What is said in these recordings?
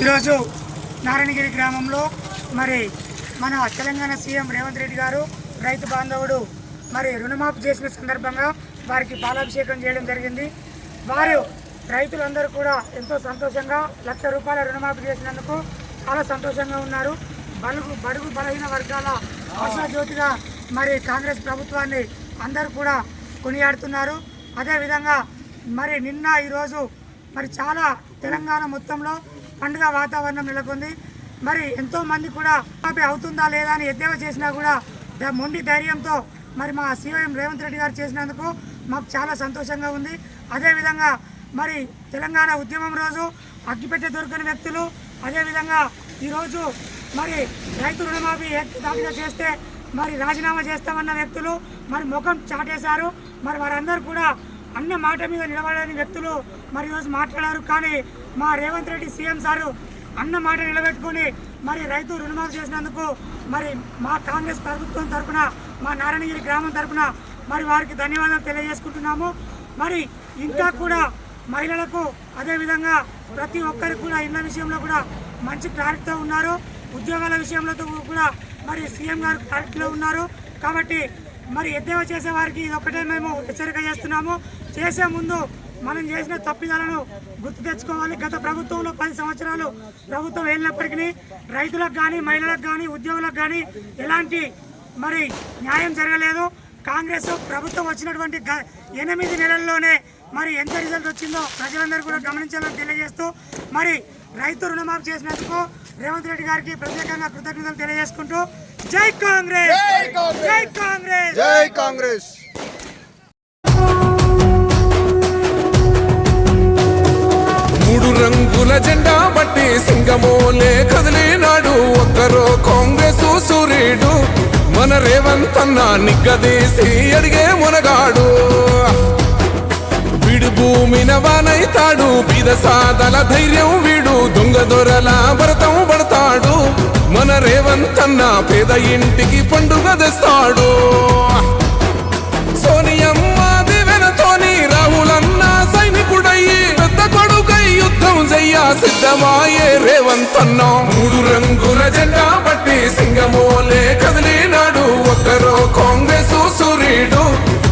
ఈరోజు నారాయణగిరి గ్రామంలో మరి మన తెలంగాణ సీఎం రేవంత్ రెడ్డి గారు రైతు బాంధవుడు మరి రుణమాఫీ చేసిన సందర్భంగా వారికి పాలాభిషేకం చేయడం జరిగింది. వారు రైతులందరూ కూడా ఎంతో సంతోషంగా లక్ష రూపాయల రుణమాఫీ చేసినందుకు చాలా సంతోషంగా ఉన్నారు. బలుగు బడుగు బలహీన వర్గాల ఆశాజ్యోతిగా మరి కాంగ్రెస్ ప్రభుత్వాన్ని అందరూ కూడా కొనియాడుతున్నారు. అదేవిధంగా మరి నిన్న ఈరోజు మరి చాలా తెలంగాణ మొత్తంలో పండుగ వాతావరణం నెలకొంది. మరి ఎంతోమంది కూడా మాపై అవుతుందా లేదా అని ఎద్దేవా చేసినా కూడా మొండి ధైర్యంతో మరి మా సీఎం రేవంత్ రెడ్డి గారు చేసినందుకు మాకు చాలా సంతోషంగా ఉంది. అదేవిధంగా మరి తెలంగాణ ఉద్యమం రోజు అగ్గిపెట్టె దొరకని వ్యక్తులు అదేవిధంగా ఈరోజు మరి రైతు రుణమాఫీ దాటిగా చేస్తే మరి రాజీనామా చేస్తామన్న వ్యక్తులు మరి ముఖం చాటేశారు. మరి వారందరూ కూడా అన్న మాట మీద నిలబడని వ్యక్తులు మరి ఈరోజు మాట్లాడారు. కానీ మా రేవంత్ రెడ్డి సీఎం సారు అన్న మాట నిలబెట్టుకొని మరి రైతు రుణమాఫీ చేసినందుకు మరి మా కాంగ్రెస్ ప్రభుత్వం తరఫున మా నారాయణగిరి గ్రామం తరఫున మరి వారికి ధన్యవాదాలు తెలియజేసుకుంటున్నాము. మరి ఇంకా కూడా మహిళలకు అదేవిధంగా ప్రతి ఒక్కరికి కూడా ఇళ్ళ విషయంలో కూడా మంచి క్లారిటీతో ఉన్నారు. ఉద్యోగాల విషయంలో కూడా మరి సీఎం గారు క్లారిటీలో ఉన్నారు. కాబట్టి మరి ఎద్దేవా చేసే వారికి ఇదొక్కటే మేము హెచ్చరిక చేస్తున్నాము. చేసే ముందు మనం చేసిన తప్పిదాలను గుర్తు తెచ్చుకోవాలి. గత ప్రభుత్వంలో పది సంవత్సరాలు ప్రభుత్వం వెళ్ళినప్పటికీ రైతులకు కానీ మహిళలకు కానీ ఉద్యోగులకు కానీ ఎలాంటి మరి న్యాయం జరగలేదు. కాంగ్రెస్ ప్రభుత్వం వచ్చినటువంటి ఎనిమిది నెలల్లోనే మరి ఎంత రిజల్ట్ వచ్చిందో ప్రజలందరూ కూడా గమనించాలని తెలియజేస్తూ మరి రైతు రుణమాఫీ చేసినందుకు రేవంత్ రెడ్డి గారికి ప్రత్యేకంగా కృతజ్ఞతలు తెలియజేసుకుంటూ జై కాంగ్రెస్! జై కాంగ్రెస్! జై కాంగ్రెస్! మూడు రంగుల జెండా బట్టి సింగమోలే కదిలినాడు ఒక్కరో కాంగ్రెస్ సూర్యుడు. మన రేవంత్ అన్న నిగ్గదీసి అడిగే మునగాడు. భూమిన వానైతాడు. బీద సాదల ధైర్యం వీడు. దొంగ దొరల భరతం పడతాడు. మన రేవంత్ అన్న పేద ఇంటికి పండుగ తెస్తాడు. సోనియమ్మ దివెనతోని రాహులన్న సైనికుడయ్యి పెద్ద కొడుకై యుద్ధం చెయ్య సిద్ధమాయే రేవంత్ అన్న మూడు రంగుల జెండా పట్టి సింగమోలే కదిలినాడు. ఒక్కరో కాంగ్రెస్ సూర్యుడు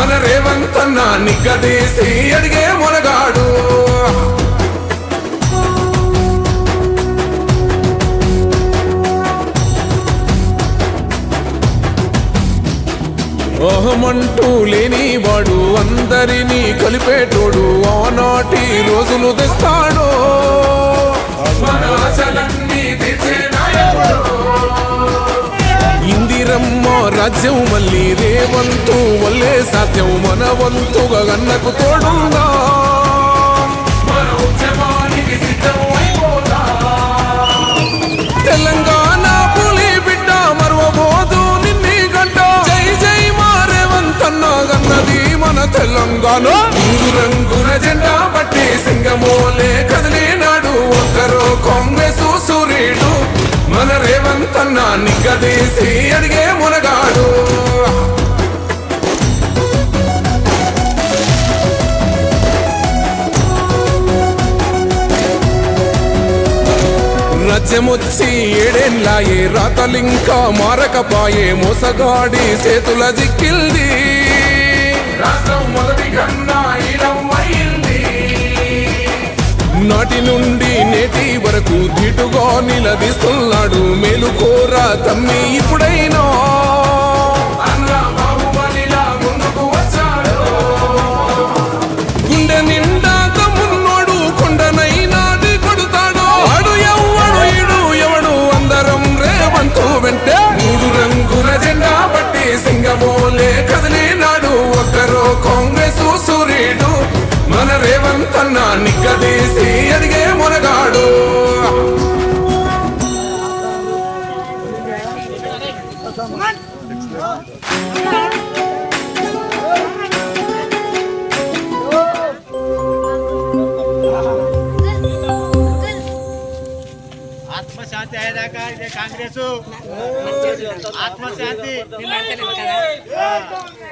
మన రేవంత్ అన్న నిగ్గదీసి అడిగే మొనగాడు. అహమంటూ లేనివాడు అందరినీ కలిపేటోడు ఆనాటి రోజులు తెస్తాడు. మన ఇందిరమ్మ రాజ్యం మళ్ళీ రేవంతు వల్లే సాధ్యం మన వంతుగా గన్నకు తోడుందా. సిద్ధం తెలంగాణ పులి బిడ్డ మరవబోదు నిన్ని గంట. జై జై మా రేవంత్ అన్న గన్నది మన తెలంగాణ. మూడు రంగుల జెండా పట్టి సింగమోలే కదిలినాడు సూర్యుడు మన రేవంత్ అన్న నిగ్గదీసి అడిగే మునగాడు. రాజ్యమొచ్చి ఏడేళ్ళాయే రాతలింకా మారకపాయే మోసగాడి చేతుల జిక్కిల్ది నిలదీస్తున్నాడు మేలుకోరా తమ్మి ఇప్పుడైనా ఆత్మశాంతి అయ్యేదాకా ఇదే కాంగ్రెస్ ఆత్మశాంతి జై కాంగ్రెస్